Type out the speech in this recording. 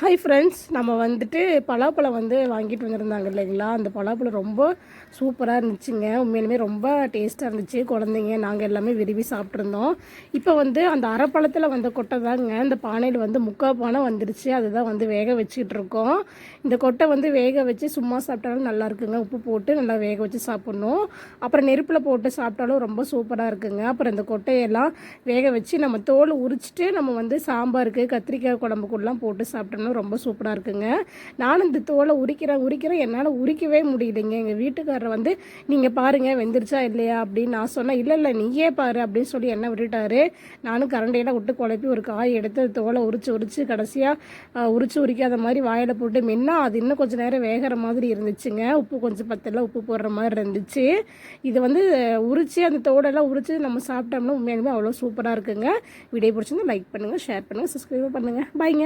Hi friends நம்ம வந்துட்டு பலாப்பழம் வந்து வாங்கிட்டு வந்திருந்தாங்க இல்லைங்களா? அந்த பலாப்பழம் ரொம்ப சூப்பராக இருந்துச்சுங்க. உண்மையிலுமே ரொம்ப டேஸ்ட்டாக இருந்துச்சு. குழந்தைங்க நாங்கள் எல்லாமே விரும்பி சாப்பிட்ருந்தோம் இப்போ வந்து அந்த அரைப்பழத்தில் வந்த கொட்டை தாங்க இந்த பானையில் வந்து முக்கால் பானை வந்துருச்சு. அதுதான் வந்து வேக வச்சுக்கிட்டு இருக்கோம். இந்த கொட்டை வந்து வேக வச்சு சும்மா சாப்பிட்டாலும் நல்லா இருக்குங்க. உப்பு போட்டு நல்லா வேக வச்சு சாப்பிட்ணும். அப்புறம் நெருப்பில் போட்டு சாப்பிட்டாலும் ரொம்ப சூப்பராக இருக்குங்க. அப்புறம் இந்த கொட்டையெல்லாம் வேக வச்சு நம்ம தோல் உரிச்சிட்டு நம்ம வந்து சாம்பாருக்கு கத்திரிக்காய் குழம்புக்குள்ளலாம் போட்டு சாப்பிட்டோம்னா ரொம்ப சூப்பராக இருக்குங்க. நானும் இந்த தோலை உரிக்கிறேன் உரிக்கிறேன். என்னால் உரிக்கவே முடியலைங்க. எங்கள் வீட்டுக்காரர் வந்து நீங்கள் பாருங்கள் வெந்துருச்சா இல்லையா? அப்படின்னு நான் சொன்னேன். இல்லை இல்லை நீயே பாரு அப்படின்னு சொல்லி என்ன விட்டுட்டாரு. நானும் கரண்டையெல்லாம் விட்டு குழப்பி ஒரு காய் எடுத்து தோலை உரிச்சு உரிச்சு கடைசியாக உரிச்சு உரிக்காத மாதிரி வாயில் போட்டு மென்னா அது இன்னும் கொஞ்சம் நேரம் வேகிற மாதிரி இருந்துச்சுங்க. உப்பு கொஞ்சம் பத்தில் உப்பு போடுற மாதிரி இருந்துச்சு. இது வந்து உரிச்சு அந்த தோடெல்லாம் உரிச்சு நம்ம சாப்பிட்டோம்னா உண்மையாலுமே அவ்வளோ சூப்பராக இருக்குங்க. வீடியோ பிடிச்சிருந்தா லைக் பண்ணுங்கள் ஷேர் பண்ணுங்கள் சப்ஸ்கிரைப் பண்ணுங்கள் பாய்ங்க.